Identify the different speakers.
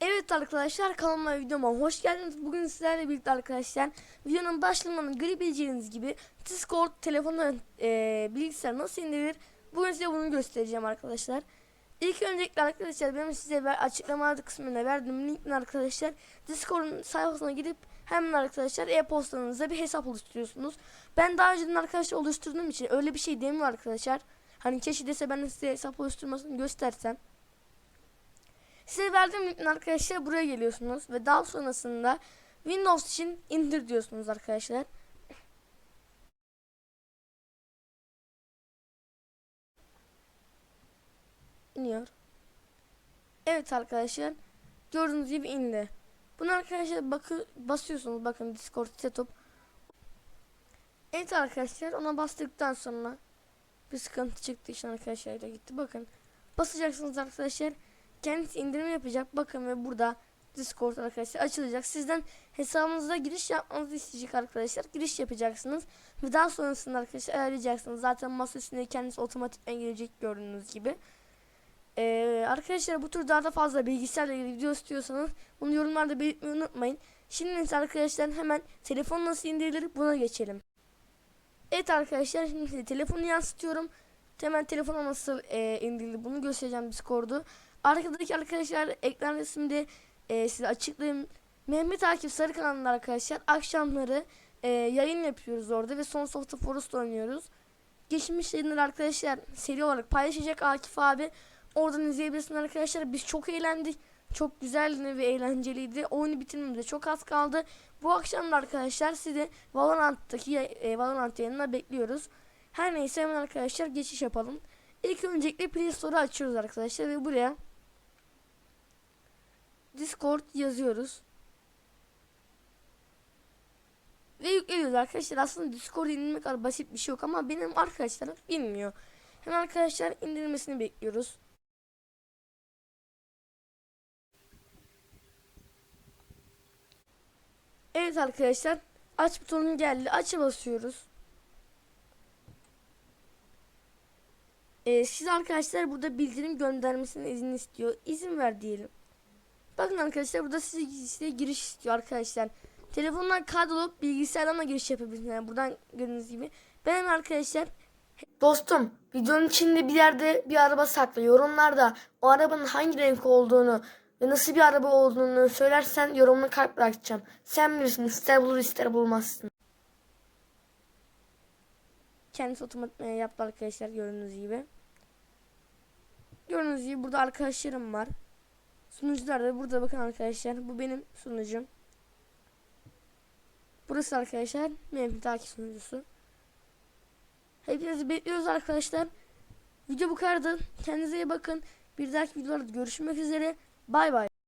Speaker 1: Evet arkadaşlar kanalıma videoma hoş geldiniz. Bugün sizlerle birlikte arkadaşlar videonun başlığından görebileceğiniz gibi Discord telefona e, bilgisayar nasıl indirilir bugün size bunu göstereceğim arkadaşlar. İlk öncelikle arkadaşlar benim size ver, açıklamalar kısmına verdiğim linkten arkadaşlar Discord'un sayfasına gidip hemen arkadaşlar e-postanıza bir hesap oluşturuyorsunuz. Ben daha önceden arkadaşlar oluşturduğum için öyle bir şey demiyor arkadaşlar. Hani keşke dese ben size hesap oluşturmasını göstersem. Size verdiğim linkten arkadaşlar buraya geliyorsunuz ve daha sonrasında Windows için indir diyorsunuz arkadaşlar. İniyor. Evet arkadaşlar gördüğünüz gibi indi. Bunu arkadaşlar bakı basıyorsunuz bakın Discord setup. Evet arkadaşlar ona bastıktan sonra bir sıkıntı çıktı işte arkadaşlar da gitti bakın. Basacaksınız arkadaşlar kendisi indirim yapacak. Bakın ve burada Discord arkadaşlar açılacak. Sizden hesabınıza giriş yapmanızı isteyecek arkadaşlar. Giriş yapacaksınız. Ve daha sonrasında arkadaşlar ayarlayacaksınız. Zaten masa üstünde kendisi otomatikten gelecek gördüğünüz gibi. Ee, arkadaşlar bu tür daha da fazla bilgisayarla ilgili video istiyorsanız bunu yorumlarda belirtmeyi unutmayın. Şimdi ise arkadaşlar hemen telefon nasıl indirilir buna geçelim. Evet arkadaşlar şimdi telefonu yansıtıyorum. Hemen telefona nasıl e, indirilir bunu göstereceğim Discord'u. Arkadaki arkadaşlar ekran resimde e, size açıklayayım. Mehmet Akif Sarı kanalında arkadaşlar akşamları e, yayın yapıyoruz orada ve Son of the Forest oynuyoruz. Geçmiş yayınları arkadaşlar seri olarak paylaşacak Akif abi. Oradan izleyebilirsiniz arkadaşlar. Biz çok eğlendik. Çok güzeldi ve eğlenceliydi. Oyunu bitirmemize çok az kaldı. Bu akşam da arkadaşlar sizi Valorant'taki e, Valorant yayınına bekliyoruz. Her neyse hemen arkadaşlar geçiş yapalım. İlk öncelikle Play Store'u açıyoruz arkadaşlar ve buraya Discord yazıyoruz. Ve yüklüyoruz arkadaşlar. Aslında Discord indirmek kadar basit bir şey yok ama benim arkadaşlarım bilmiyor. Hemen arkadaşlar indirilmesini bekliyoruz. Evet arkadaşlar aç butonu geldi. Aç'a basıyoruz. Ee, siz arkadaşlar burada bildirim göndermesine izin istiyor. İzin ver diyelim. Bakın arkadaşlar burada size, size giriş istiyor arkadaşlar. Telefondan kaydolup bilgisayardan da giriş yapabilirsiniz. Yani buradan gördüğünüz gibi. Ben arkadaşlar Dostum videonun içinde bir yerde bir araba saklı. Yorumlarda o arabanın hangi renk olduğunu ve nasıl bir araba olduğunu söylersen yorumunu kalp bırakacağım. Sen bilirsin ister bulur ister bulmazsın. Kendisi otomatik e, yaptı arkadaşlar gördüğünüz gibi. Gördüğünüz gibi burada arkadaşlarım var. Sunucular da burada bakın arkadaşlar. Bu benim sunucum. Burası arkadaşlar Mehmet Akif sunucusu. Hepinizi bekliyoruz arkadaşlar. Video bu kadardı. Kendinize iyi bakın. Bir dahaki videolarda görüşmek üzere. Bay bay.